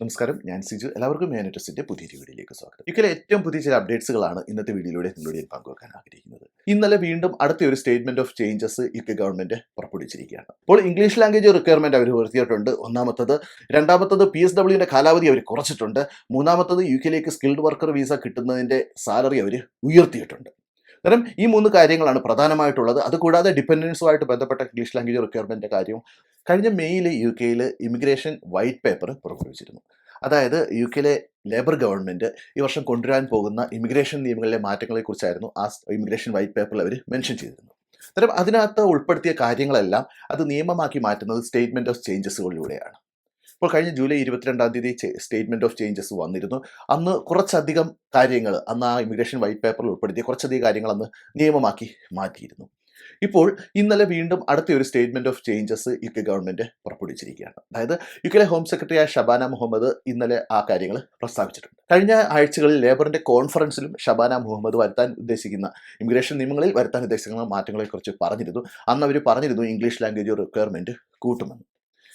നമസ്കാരം ഞാൻ സിജു. എല്ലാവർക്കും മാനറ്റസിന്റെ പുതിയൊരു വീഡിയോയിലേക്ക് സ്വാഗതം. ഇക്കലെ ഏറ്റവും പുതിയ ചില അപ്ഡേറ്റ്സുകളാണ് ഇന്നത്തെ വീഡിയോയിലൂടെ നിങ്ങളുടെ പങ്കുവെക്കാൻ ആഗ്രഹിക്കുന്നത്. ഇന്നലെ വീണ്ടും അടുത്ത ഒരു statement of changes UK government പുറപ്പെടുവിച്ചിരിക്കുകയാണ്. അപ്പോൾ ഇംഗ്ലീഷ് ലാംഗ്വേജ് റിക്വയർമെന്റ് അവർ വരുത്തിയിട്ടുണ്ട്. ഒന്നാമത്തത് രണ്ടാമത്തത് പി എസ് ഡബ്ല്യുവിന്റെ കാലാവധി അവർ കുറച്ചിട്ടുണ്ട്. മൂന്നാമത്തത് യു കെയിലേക്ക് സ്കിൽഡ് വർക്കർ വിസ കിട്ടുന്നതിന്റെ സാലറി അവർ ഉയർത്തിയിട്ടുണ്ട്. അന്നേരം ഈ മൂന്ന് കാര്യങ്ങളാണ് പ്രധാനമായിട്ടുള്ളത്. അതുകൂടാതെ ഡിപ്പെൻഡൻസുമായിട്ട് ബന്ധപ്പെട്ട ഇംഗ്ലീഷ് ലാംഗ്വേജ് റിക്വയർമെന്റിന്റെ കാര്യവും. കഴിഞ്ഞ മെയ്യിൽ യു കെയിൽ ഇമിഗ്രേഷൻ വൈറ്റ് പേപ്പർ പുറപ്പെടുവിച്ചിരുന്നു. അതായത് യു കെയിലെ ലേബർ ഗവൺമെന്റ് ഈ വർഷം കൊണ്ടുവരാൻ പോകുന്ന ഇമിഗ്രേഷൻ നിയമങ്ങളിലെ മാറ്റങ്ങളെക്കുറിച്ചായിരുന്നു ആ ഇമിഗ്രേഷൻ വൈറ്റ് പേപ്പറിൽ അവർ മെൻഷൻ ചെയ്തിരുന്നു അന്നേരം അതിനകത്ത് ഉൾപ്പെടുത്തിയ കാര്യങ്ങളെല്ലാം അത് നിയമമാക്കി മാറ്റുന്നത് സ്റ്റേറ്റ്മെന്റ് ഓഫ് ചേഞ്ചസുകളിലൂടെയാണ് ഇപ്പോൾ കഴിഞ്ഞ ജൂലൈ ഇരുപത്തിരണ്ടാം തീയതി സ്റ്റേറ്റ്മെന്റ് ഓഫ് ചേഞ്ചസ് വന്നിരുന്നു. അന്ന് കുറച്ചധികം കാര്യങ്ങൾ അന്ന് ആ ഇമിഗ്രേഷൻ വൈറ്റ് പേപ്പറിൽ ഉൾപ്പെടുത്തിയ കുറച്ചധികം കാര്യങ്ങൾ അന്ന് നിയമമാക്കി മാറ്റിയിരുന്നു. ഇപ്പോൾ ഇന്നലെ വീണ്ടും അടുത്ത ഒരു statement of changes U K government പുറപ്പെടുവിച്ചിരിക്കുകയാണ്. അതായത് യു കെയിലെ ഹോം സെക്രട്ടറിയായ ഷബാന മുഹമ്മദ് ഇന്നലെ ആ കാര്യങ്ങൾ പ്രസ്താവിച്ചിട്ടുണ്ട്. കഴിഞ്ഞ ആഴ്ചകളിൽ ലേബറിന്റെ കോൺഫറൻസിലും ഷബാന മുഹമ്മദ് വരുത്താൻ ഉദ്ദേശിക്കുന്ന ഇമിഗ്രേഷൻ നിയമങ്ങളിൽ വരുത്താൻ ഉദ്ദേശിക്കുന്ന മാറ്റങ്ങളെക്കുറിച്ച് പറഞ്ഞിരുന്നു. അന്ന് അവർ പറഞ്ഞിരുന്നു ഇംഗ്ലീഷ് ലാംഗ്വേജ് റിക്വയർമെന്റ് കൂട്ടുമെന്ന്.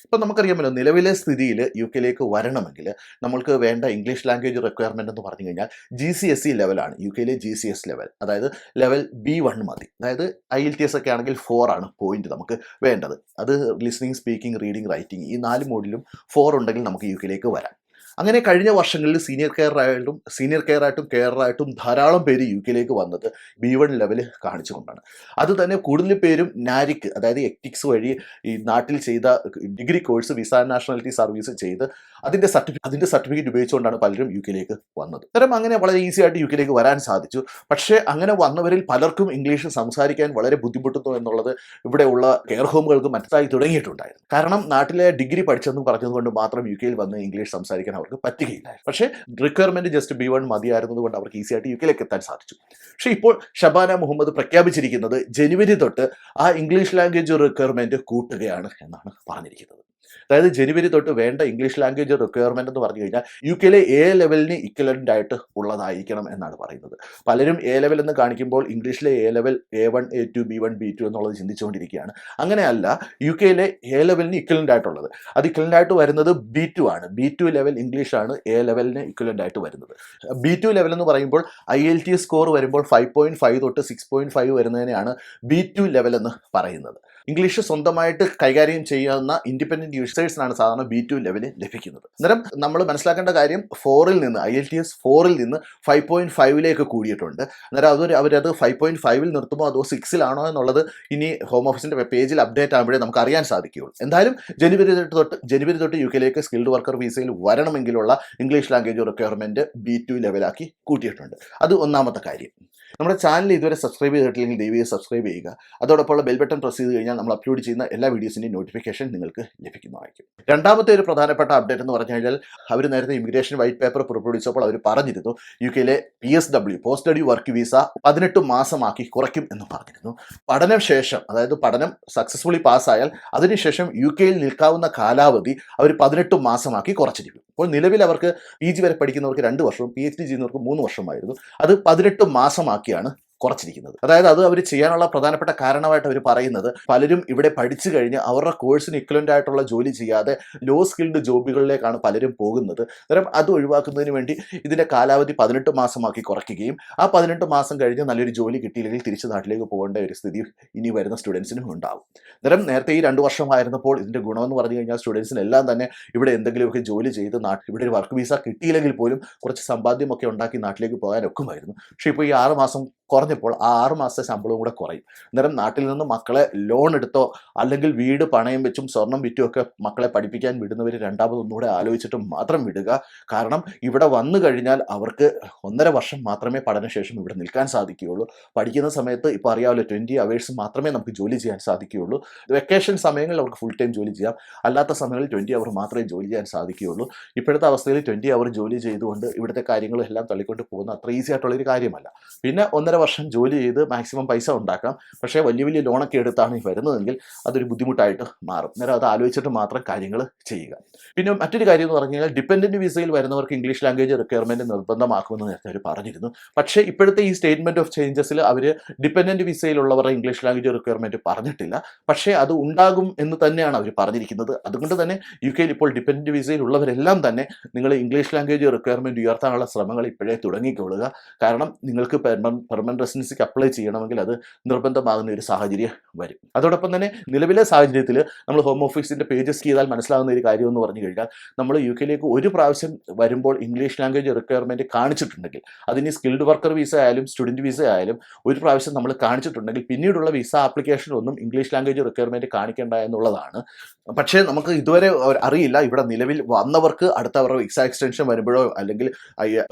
ഇപ്പം നമുക്കറിയാമല്ലോ നിലവിലെ സ്ഥിതിയിൽ യു കെയിലേക്ക് വരണമെങ്കിൽ നമ്മൾക്ക് വേണ്ട ഇംഗ്ലീഷ് ലാംഗ്വേജ് റിക്വയർമെന്റ് എന്ന് പറഞ്ഞു കഴിഞ്ഞാൽ ജി സി എസ് സി ലെവലാണ് യു കെയിലെ ജി സി എസ് ലെവൽ അതായത് ലെവൽ ബി വൺ മതി. അതായത് ഐ എൽ ടി എസ് ഒക്കെ ആണെങ്കിൽ ഫോർ ആണ് പോയിന്റ് നമുക്ക് വേണ്ടത്. അത് ലിസ്ണിംഗ് സ്പീക്കിംഗ് റീഡിംഗ് റൈറ്റിംഗ് ഈ നാല് മോഡിലും ഫോർ ഉണ്ടെങ്കിൽ നമുക്ക് യു കെയിലേക്ക് വരാം. അങ്ങനെ കഴിഞ്ഞ വർഷങ്ങളിൽ സീനിയർ കെയർ ആയിട്ടും സീനിയർ കെയർ ആയിട്ടും കെയറായിട്ടും ധാരാളം പേര് യു കെയിലേക്ക് വന്നത് ബി വൺ ലെവൽ കാണിച്ചുകൊണ്ടാണ് അത് തന്നെ കൂടുതൽ പേരും നാരിക്ക് അതായത് എക്ടിക്സ് വഴി ഈ നാട്ടിൽ ചെയ്ത degree course visa nationality service ചെയ്ത് അതിന്റെ സർട്ടിഫിക്കറ്റ് അതിന്റെ സർട്ടിഫിക്കറ്റ് ഉപയോഗിച്ചുകൊണ്ടാണ് പലരും യു കെയിലേക്ക് വന്നത്. അത്തരം അങ്ങനെ വളരെ ഈസി ആയിട്ട് യു കെയിലേക്ക് വരാൻ സാധിച്ചു. പക്ഷേ അങ്ങനെ വന്നവരിൽ പലർക്കും ഇംഗ്ലീഷ് സംസാരിക്കാൻ വളരെ ബുദ്ധിമുട്ടുന്നു എന്നുള്ളത് ഇവിടെയുള്ള കെയർ ഹോമുകൾക്ക് മനസ്സിലായി തുടങ്ങിയിട്ടുണ്ടായിരുന്നു. കാരണം നാട്ടിലെ ഡിഗ്രി പഠിച്ചെന്ന് പറഞ്ഞതുകൊണ്ട് മാത്രം യു കെയിൽ വന്ന് ഇംഗ്ലീഷ് സംസാരിക്കാൻ അവർക്ക് പറ്റുകയില്ലായിരുന്നു. പക്ഷേ റിക്വയർമെന്റ് ജസ്റ്റ് ബി വൺ മതിയായിരുന്നത് കൊണ്ട് അവർക്ക് ഈസി ആയിട്ട് യു കെയിലേക്ക് എത്താൻ സാധിച്ചു. പക്ഷേ ഇപ്പോൾ ഷബാന മുഹമ്മദ് പ്രഖ്യാപിച്ചിരിക്കുന്നത് ജനുവരി തൊട്ട് ആ ഇംഗ്ലീഷ് ലാംഗ്വേജ് റിക്വയർമെന്റ് കൂട്ടുകയാണ് എന്നാണ് പറഞ്ഞിരിക്കുന്നത്. അതായത് ജനുവരി തൊട്ട് വേണ്ട ഇംഗ്ലീഷ് ലാംഗ്വേജ് റിക്വയർമെന്റ് എന്ന് പറഞ്ഞു കഴിഞ്ഞാൽ യു കെയിലെ എ ലെവലിന് ഇക്വലന്റ് ആയിട്ട് ഉള്ളതായിരിക്കണം എന്നാണ് പറയുന്നത്. പലരും എ ലെവൽ എന്ന് കാണിക്കുമ്പോൾ ഇംഗ്ലീഷിലെ A level A one A two B one B two എന്നുള്ളത് ചിന്തിച്ചുകൊണ്ടിരിക്കുകയാണ്. അങ്ങനെയല്ല യു കെയിലെ എ ലെവലിന് ഇക്വലന്റ് ആയിട്ടുള്ളത്. അത് ഇക്വലന്റ് ആയിട്ട് വരുന്നത് ബി ടു ആണ്. ബി ടു ലെവൽ ഇംഗ്ലീഷാണ് എ ലെവലിന് ഇക്വലന്റ് ആയിട്ട് വരുന്നത്. ബി ടു ലെവൽ എന്ന് പറയുമ്പോൾ ഐ എൽ ടി സ്കോർ വരുമ്പോൾ ഫൈവ് പോയിന്റ് ഫൈവ് തൊട്ട് സിക്സ് പോയിന്റ് ഫൈവ് വരുന്നതിനെയാണ് ബി ടു ലെവൽ എന്ന് പറയുന്നത്. ഇംഗ്ലീഷ് സ്വന്തമായിട്ട് കൈകാര്യം ചെയ്യുന്ന ഇൻഡിപെൻഡന്റ് യൂസേഴ്സിനാണ് സാധാരണ ബി ടു ലെവൽ ലഭിക്കുന്നത്. അന്നേരം നമ്മൾ മനസ്സിലാക്കേണ്ട കാര്യം ഫോറിൽ നിന്ന് ഐ എൽ ടി എസ് ഫോറിൽ നിന്ന് ഫൈവ് പോയിന്റ് ഫൈവിലേക്ക് കൂടിയിട്ടുണ്ട്. അന്നേരം അതൊരു അവരത് ഫൈവ് പോയിന്റ് ഫൈവിൽ നിർത്തുമ്പോൾ അതോ സിക്സിലാണോ എന്നുള്ളത് ഇനി ഹോം ഓഫീസിന്റെ പേജിൽ അപ്ഡേറ്റ് ആകുമ്പോഴേ നമുക്ക് അറിയാൻ സാധിക്കുകയുള്ളൂ. എന്തായാലും ജനുവരി തൊട്ട് ജനുവരി തൊട്ട് യു കെയിലേക്ക് സ്കിൽഡ് വർക്കർ വിസയിൽ വരണമെങ്കിലുള്ള English language requirement B two ലെവലാക്കി കൂട്ടിയിട്ടുണ്ട്. അത് ഒന്നാമത്തെ കാര്യം. നമ്മുടെ ചാനൽ ഇതുവരെ സബ്സ്ക്രൈബ് ചെയ്തിട്ടില്ലെങ്കിൽ ദയവായി സബ്സ്ക്രൈബ് ചെയ്യുക. അതോടൊപ്പം ബെൽ ബട്ടൺ പ്രസ് ചെയ്ത് കഴിഞ്ഞാൽ നമ്മൾ അപ്ലോഡ് ചെയ്യുന്ന എല്ലാ വീഡിയോസിന്റെയും നോട്ടിഫിക്കേഷൻ നിങ്ങൾക്ക് ലഭിക്കുന്നതായിരിക്കും. രണ്ടാമത്തെ ഒരു പ്രധാനപ്പെട്ട അപ്ഡേറ്റ് എന്ന് പറഞ്ഞു കഴിഞ്ഞാൽ അവർ നേരത്തെ ഇമിഗ്രേഷൻ വൈറ്റ് പേപ്പർ പുറപ്പെടുവിച്ചപ്പോൾ അവർ പറഞ്ഞിരുന്നു യു കെയിലെ P S W post study work visa പതിനെട്ട് മാസമാക്കി കുറയ്ക്കും എന്ന് പറഞ്ഞിരുന്നു. പഠനം ശേഷം അതായത് പഠനം സക്സസ്ഫുള്ളി പാസ്സായാൽ അതിനുശേഷം യു കെയിൽ നിൽക്കാവുന്ന കാലാവധി അവർ പതിനെട്ട് മാസമാക്കി കുറച്ചിരിക്കും. അപ്പോൾ നിലവിൽ അവർക്ക് പി ജി വരെ പഠിക്കുന്നവർക്ക് രണ്ട് വർഷവും പി എച്ച് ഡി ചെയ്യുന്നവർക്ക് മൂന്ന് വർഷമായിരുന്നു. അത് പതിനെട്ട് മാസമാക്കിയാണ് കുറച്ചിരിക്കുന്നത്. അതായത് അത് അവർ ചെയ്യാനുള്ള പ്രധാനപ്പെട്ട കാരണമായിട്ട് അവർ പറയുന്നത് പലരും ഇവിടെ പഠിച്ചു കഴിഞ്ഞ് അവരുടെ കോഴ്സിന് ഇക്വലന്റ് ആയിട്ടുള്ള ജോലി ചെയ്യാതെ ലോ സ്കിൽഡ് ജോബുകളിലേക്കാണ് പലരും പോകുന്നത്. അന്നേരം അത് ഒഴിവാക്കുന്നതിന് വേണ്ടി ഇതിന്റെ കാലാവധി പതിനെട്ട് മാസമാക്കി കുറയ്ക്കുകയും ആ പതിനെട്ട് മാസം കഴിഞ്ഞ് നല്ലൊരു ജോലി കിട്ടിയില്ലെങ്കിൽ തിരിച്ച് നാട്ടിലേക്ക് പോകേണ്ട ഒരു സ്ഥിതി ഇനി വരുന്ന സ്റ്റുഡൻസിനും ഉണ്ടാവും. അന്നേരം നേരത്തെ ഈ രണ്ട് വർഷമായിരുന്നപ്പോൾ ഇതിന്റെ ഗുണമെന്ന് പറഞ്ഞു കഴിഞ്ഞാൽ സ്റ്റുഡൻസിനെല്ലാം തന്നെ ഇവിടെ എന്തെങ്കിലുമൊക്കെ ജോലി ചെയ്ത് നാട്ടിൽ ഇവിടെ ഒരു വർക്ക് വീസ കിട്ടിയില്ലെങ്കിൽ പോലും കുറച്ച് സമ്പാദ്യമൊക്കെ ഉണ്ടാക്കി നാട്ടിലേക്ക് പോകാനൊക്കുമായിരുന്നു. പക്ഷേ ഇപ്പോൾ ഈ ആറ് മാസം കുറഞ്ഞപ്പോൾ ആ ആറ് മാസത്തെ ശമ്പളവും കൂടെ കുറയും. അന്നേരം നാട്ടിൽ നിന്ന് മക്കളെ ലോൺ എടുത്തോ അല്ലെങ്കിൽ വീട് പണയം വെച്ചും സ്വർണം വിറ്റും ഒക്കെ മക്കളെ പഠിപ്പിക്കാൻ വിടുന്നവർ രണ്ടാമതൊന്നുകൂടെ ആലോചിച്ചിട്ട് മാത്രം വിടുക. കാരണം ഇവിടെ വന്നു കഴിഞ്ഞാൽ അവർക്ക് ഒന്നര വർഷം മാത്രമേ പഠനശേഷം ഇവിടെ നിൽക്കാൻ സാധിക്കുകയുള്ളൂ. പഠിക്കുന്ന സമയത്ത് ഇപ്പോൾ അറിയാമല്ലോ ട്വന്റി അവേഴ്സ് മാത്രമേ നമുക്ക് ജോലി ചെയ്യാൻ സാധിക്കുകയുള്ളൂ. വെക്കേഷൻ സമയങ്ങളിൽ അവർക്ക് ഫുൾ ടൈം ജോലി ചെയ്യാം. അല്ലാത്ത സമയങ്ങളിൽ ട്വന്റി അവർ മാത്രമേ ജോലി ചെയ്യാൻ സാധിക്കുകയുള്ളൂ. ഇപ്പോഴത്തെ അവസ്ഥയിൽ ട്വന്റി അവർ ജോലി ചെയ്തുകൊണ്ട് ഇവിടുത്തെ കാര്യങ്ങളെല്ലാം തള്ളിക്കൊണ്ട് പോകുന്ന അത്ര ഈസി ആയിട്ടുള്ളൊരു കാര്യമല്ല. പിന്നെ ഒന്നര വർഷം ജോലി ചെയ്ത് മാക്സിമം പൈസ ഉണ്ടാക്കാം. പക്ഷേ വലിയ വലിയ ലോണൊക്കെ എടുത്താണ് ഈ വരുന്നതെങ്കിൽ അതൊരു ബുദ്ധിമുട്ടായിട്ട് മാറും. നേരം അത് ആലോചിച്ചിട്ട് മാത്രം കാര്യങ്ങൾ ചെയ്യുക. പിന്നെ മറ്റൊരു കാര്യം എന്ന് പറഞ്ഞു കഴിഞ്ഞാൽ ഡിപ്പെൻഡന്റ് വിസയിൽ വരുന്നവർക്ക് ഇംഗ്ലീഷ് ലാംഗ്വേജ് റിക്വയർമെന്റ് നിർബന്ധമാക്കുമെന്ന് നേരത്തെ അവർ പറഞ്ഞിരുന്നു. പക്ഷേ ഇപ്പോഴത്തെ ഈ സ്റ്റേറ്റ്മെന്റ് ഓഫ് ചേഞ്ചസിൽ അവർ ഡിപ്പെൻഡന്റ് വിസയിലുള്ളവരുടെ ഇംഗ്ലീഷ് ലാംഗ്വേജ് റിക്വയർമെന്റ് പറഞ്ഞിട്ടില്ല. പക്ഷേ അത് ഉണ്ടാകും എന്ന് തന്നെയാണ് അവർ പറഞ്ഞിരിക്കുന്നത്. അതുകൊണ്ട് തന്നെ യു കെയിൽ ഇപ്പോൾ ഡിപ്പെൻഡന്റ് വിസയിലുള്ളവരെല്ലാം തന്നെ നിങ്ങൾ ഇംഗ്ലീഷ് ലാംഗ്വേജ് റിക്വയർമെന്റ് ഉയർത്താനുള്ള ശ്രമങ്ങൾ ഇപ്പോഴേ തുടങ്ങിക്കൊള്ളുക. കാരണം നിങ്ങൾക്ക് പെർമനന്റ് റെസിഡൻസിക്ക് അപ്ലൈ ചെയ്യണമെങ്കിൽ അത് നിർബന്ധമാകുന്ന ഒരു സാഹചര്യം വരും. അതോടൊപ്പം തന്നെ നിലവിലെ സാഹചര്യത്തിൽ നമ്മൾ ഹോം ഓഫീസിന്റെ പേജസ് ചെയ്താൽ മനസ്സിലാകുന്ന ഒരു കാര്യം എന്ന് പറഞ്ഞു കഴിഞ്ഞാൽ നമ്മൾ യു കെയിലേക്ക് ഒരു പ്രാവശ്യം വരുമ്പോൾ ഇംഗ്ലീഷ് ലാംഗ്വേജ് റിക്വയർമെന്റ് കാണിച്ചിട്ടുണ്ടെങ്കിൽ അതിന് സ്കിൽഡ് വർക്കർ വിസ ആയാലും സ്റ്റുഡന്റ് വിസ ആയാലും ഒരു പ്രാവശ്യം നമ്മൾ കാണിച്ചിട്ടുണ്ടെങ്കിൽ പിന്നീടുള്ള വിസ ആപ്ലിക്കേഷനൊന്നും ഇംഗ്ലീഷ് ലാംഗ്വേജ് റിക്വയർമെന്റ് കാണിക്കേണ്ട എന്നുള്ളതാണ്. പക്ഷേ നമുക്ക് ഇതുവരെ അറിയില്ല. ഇവിടെ നിലവിൽ വന്നവർക്ക് അടുത്ത അവരുടെ വിസ എക്സ്റ്റൻഷൻ വരുമ്പോഴോ അല്ലെങ്കിൽ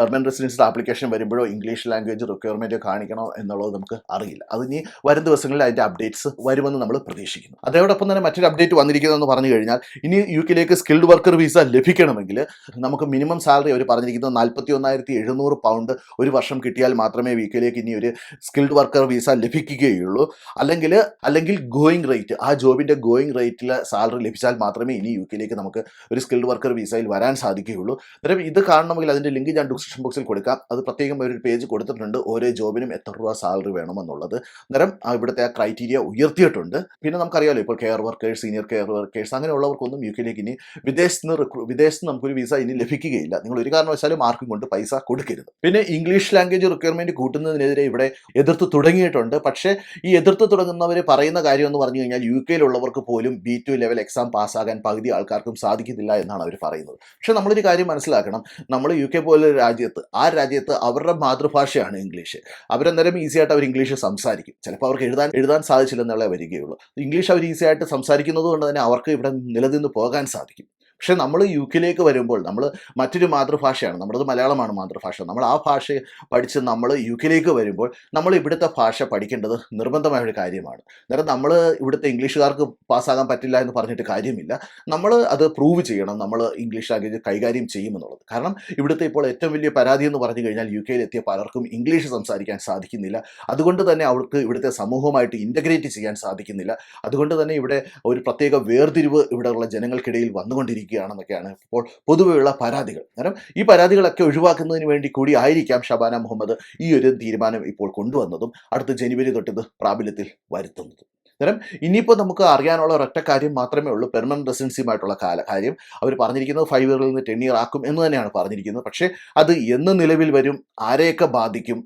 പെർമനന്റ് റെസിഡൻസ് ആപ്ലിക്കേഷൻ വരുമ്പോഴോ ഇംഗ്ലീഷ് ലാംഗ്വേജ് റിക്വയർമെന്റ് കാണിക്കണോ എന്നുള്ളത് നമുക്ക് അറിയില്ല. അത് ഇനി വരും ദിവസങ്ങളിൽ അതിന്റെ അപ്ഡേറ്റ്സ് വരുമെന്ന് നമ്മൾ പ്രതീക്ഷിക്കുന്നു. അതോടൊപ്പം തന്നെ മറ്റൊരു അപ്ഡേറ്റ് വന്നിരിക്കുന്നതെന്ന് പറഞ്ഞു കഴിഞ്ഞാൽ ഇനി യു കെയിലേക്ക് സ്കിൽഡ് വർക്കർ വിസ ലഭിക്കണമെങ്കിൽ നമുക്ക് മിനിമം സാലറി അവർ പറഞ്ഞിരിക്കുന്നത് നാൽപ്പത്തി ഒന്നായിരത്തി എഴുന്നൂറ് പൗണ്ട് ഒരു വർഷം കിട്ടിയാൽ മാത്രമേ യു കെയിലേക്ക് ഇനി ഒരു സ്കിൽഡ് വർക്കർ വിസ ലഭിക്കുകയുള്ളൂ. അല്ലെങ്കിൽ അല്ലെങ്കിൽ ഗോയിങ് റേറ്റ് ആ ജോബിന്റെ ഗോയിങ് റേറ്റിലെ സാലറി ലഭിച്ചാൽ മാത്രമേ ഇനി യു കെയിലേക്ക് നമുക്ക് ഒരു സ്കിൽഡ് വർക്കർ വിസയിൽ വരാൻ സാധിക്കുകയുള്ളൂ. അന്നേരം ഇത് കാണണമെങ്കിൽ അതിന്റെ ലിങ്ക് ഞാൻ ഡിസ്ക്രിപ്ഷൻ ബോക്സിൽ കൊടുക്കാം. അത് പ്രത്യേകം ഒരു പേജ് കൊടുത്തിട്ടുണ്ട്. ഓരോ ജോബിനും എത്ര രൂപ സാലറി വേണമെന്നുള്ളത്. അന്നേരം ഇവിടുത്തെ ആ ക്രൈറ്റീരിയ ഉയർത്തിയിട്ടുണ്ട്. പിന്നെ നമുക്കറിയാമല്ലോ ഇപ്പോൾ care workers senior care workers അങ്ങനെയുള്ളവർക്കൊന്നും U കെയിലേക്ക് ഇനി വിദേശത്ത് നിന്ന് റിക്രൂ വിദേശത്ത് നമുക്കൊരു വിസ ഇനി ലഭിക്കുകയില്ല. നിങ്ങൾ ഒരു കാരണവശാലും ആർക്കും കൊണ്ട് പൈസ കൊടുക്കരുത്. പിന്നെ ഇംഗ്ലീഷ് ലാംഗ്വേജ് റിക്വയർമെന്റ് കൂട്ടുന്നതിനെതിരെ ഇവിടെ എതിർത്ത് തുടങ്ങിയിട്ടുണ്ട്. പക്ഷേ ഈ എതിർത്ത് തുടങ്ങുന്നവർ പറയുന്ന കാര്യം എന്ന് പറഞ്ഞു കഴിഞ്ഞാൽ യു കെയിലുള്ളവർക്ക് പോലും ബി ടു ലെവൽ എക്സാം പാസ്സാകാൻ പകുതി ആൾക്കാർക്കും സാധിക്കുന്നില്ല എന്നാണ് അവർ പറയുന്നത്. പക്ഷേ നമ്മളൊരു കാര്യം മനസ്സിലാക്കണം. നമ്മൾ യു കെ പോലൊരു രാജ്യത്ത് ആ രാജ്യത്ത് അവരുടെ മാതൃഭാഷയാണ് ഇംഗ്ലീഷ് അവരന്നേരം ഈസി ആയിട്ട് അവർ ഇംഗ്ലീഷ് സംസാരിക്കും. ചിലപ്പോൾ അവർക്ക് എഴുതാൻ എഴുതാൻ സാധിച്ചില്ലെന്നുള്ളേ വരികയുള്ളൂ. ഇംഗ്ലീഷ് അവർ ഈസി ആയിട്ട് സംസാരിക്കുന്നത് കൊണ്ട് തന്നെ അവർക്ക് ഇവിടെ നിലനിന്ന് പോകാൻ സാധിക്കും. പക്ഷേ നമ്മൾ യു കെയിലേക്ക് വരുമ്പോൾ നമ്മൾ മറ്റൊരു മാതൃഭാഷയാണ് നമ്മുടേത് മലയാളമാണ് മാതൃഭാഷ. നമ്മൾ ആ ഭാഷ പഠിച്ച് നമ്മൾ യു കെയിലേക്ക് വരുമ്പോൾ നമ്മൾ ഇവിടുത്തെ ഭാഷ പഠിക്കേണ്ടത് നിർബന്ധമായ ഒരു കാര്യമാണ്. അന്നേരം നമ്മൾ ഇവിടുത്തെ ഇംഗ്ലീഷുകാർക്ക് പാസ്സാകാൻ പറ്റില്ല എന്ന് പറഞ്ഞിട്ട് കാര്യമില്ല. നമ്മൾ അത് പ്രൂവ് ചെയ്യണം നമ്മൾ ഇംഗ്ലീഷ് ലാംഗ്വേജ് കൈകാര്യം ചെയ്യുമെന്നുള്ളത്. കാരണം ഇവിടുത്തെ ഇപ്പോൾ ഏറ്റവും വലിയ പരാതി എന്ന് പറഞ്ഞു കഴിഞ്ഞാൽ യു കെയിൽ എത്തിയ പലർക്കും ഇംഗ്ലീഷ് സംസാരിക്കാൻ സാധിക്കുന്നില്ല. അതുകൊണ്ട് തന്നെ അവർക്ക് ഇവിടുത്തെ സമൂഹമായിട്ട് ഇന്റഗ്രേറ്റ് ചെയ്യാൻ സാധിക്കുന്നില്ല. അതുകൊണ്ട് തന്നെ ഇവിടെ ഒരു പ്രത്യേക വേർതിരിവ് ഇവിടെയുള്ള ജനങ്ങൾക്കിടയിൽ വന്നുകൊണ്ടിരിക്കുകയാണെന്നൊക്കെയാണ് ഇപ്പോൾ പൊതുവെയുള്ള പരാതികൾ. കാരണം ഈ പരാതികളൊക്കെ ഒഴിവാക്കുന്നതിന് വേണ്ടി കൂടി ആയിരിക്കാം ഷബാന മുഹമ്മദ് ഈ ഒരു തീരുമാനം ഇപ്പോൾ കൊണ്ടുവന്നതും അടുത്ത ജനുവരി തൊട്ട് ഇത് പ്രാബല്യത്തിൽ വരുത്തുന്നതും. അന്നേരം ഇനിയിപ്പോൾ നമുക്ക് അറിയാനുള്ള ഒരൊറ്റ കാര്യം മാത്രമേ ഉള്ളൂ. പെർമനന്റ് റെസിഡൻസിയുമായിട്ടുള്ള കാല കാര്യം അവർ പറഞ്ഞിരിക്കുന്നത് ഫൈവ് ഇയറിൽ നിന്ന് ടെൻ ഇയർ ആക്കും എന്ന് തന്നെയാണ് പറഞ്ഞിരിക്കുന്നത്. പക്ഷേ അത് എന്ന് നിലവിൽ വരും ആരെയൊക്കെ ബാധിക്കും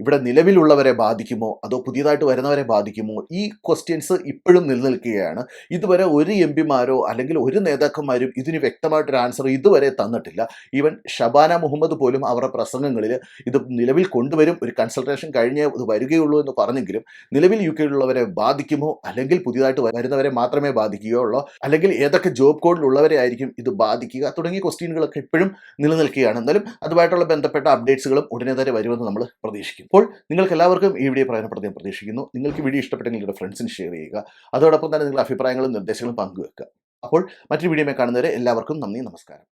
ഇവിടെ നിലവിലുള്ളവരെ ബാധിക്കുമോ? അതോ പുതിയതായിട്ട് വരുന്നവരെ ബാധിക്കുമോ? ഈ ക്വസ്റ്റ്യൻസ് ഇപ്പോഴും നിലനിൽക്കുകയാണ്. ഇതുവരെ ഒരു എം പിമാരോ അല്ലെങ്കിൽ ഒരു നേതാക്കന്മാരും ഇതിന് വ്യക്തമായിട്ടൊരു ആൻസർ ഇതുവരെ തന്നിട്ടില്ല. ഈവൻ ഷബാന മുഹമ്മദ് പോലും അവരുടെ പ്രസംഗങ്ങളിൽ ഇത് നിലവിൽ കൊണ്ടുവരും ഒരു കൺസൾട്ടേഷൻ കഴിഞ്ഞേ ഇത് വരികയുള്ളൂ എന്ന് പറഞ്ഞെങ്കിലും നിലവിൽ യു കെയിലുള്ളവരെ ബാധിക്കുമോ? അല്ലെങ്കിൽ പുതിയതായിട്ട് വരുന്നവരെ മാത്രമേ ബാധിക്കുകയുള്ളൂ? അല്ലെങ്കിൽ ഏതൊക്കെ ജോബ് കോഡിലുള്ളവരെ ആയിരിക്കും ഇത് ബാധിക്കുക? തുടങ്ങിയ ക്വസ്റ്റ്യനുകളൊക്കെ ഇപ്പോഴും നിലനിൽക്കുകയാണ്. എന്നാലും അതുമായിട്ടുള്ള ബന്ധപ്പെട്ട അപ്ഡേറ്റ്സുകളും ഉടനെ തന്നെ വരുമെന്ന് നമ്മൾ പ്രതീക്ഷിക്കും അപ്പോൾ നിങ്ങൾക്ക് എല്ലാവർക്കും ഈ വീഡിയോ പ്രയോജനപ്പെടുത്തി ഞാൻ പ്രതീക്ഷിക്കുന്നു. നിങ്ങൾക്ക് വീഡിയോ ഇഷ്ടപ്പെട്ടെങ്കിൽ നിങ്ങളുടെ ഫ്രണ്ട്സിന് ഷെയർ ചെയ്യുക. അതോടൊപ്പം തന്നെ നിങ്ങളുടെ അഭിപ്രായങ്ങളും നിർദ്ദേശങ്ങളും പങ്കുവെക്കുക. അപ്പോൾ മറ്റൊരു വീഡിയോ കാണുന്നവരെ എല്ലാവർക്കും നന്ദി നമസ്കാരം.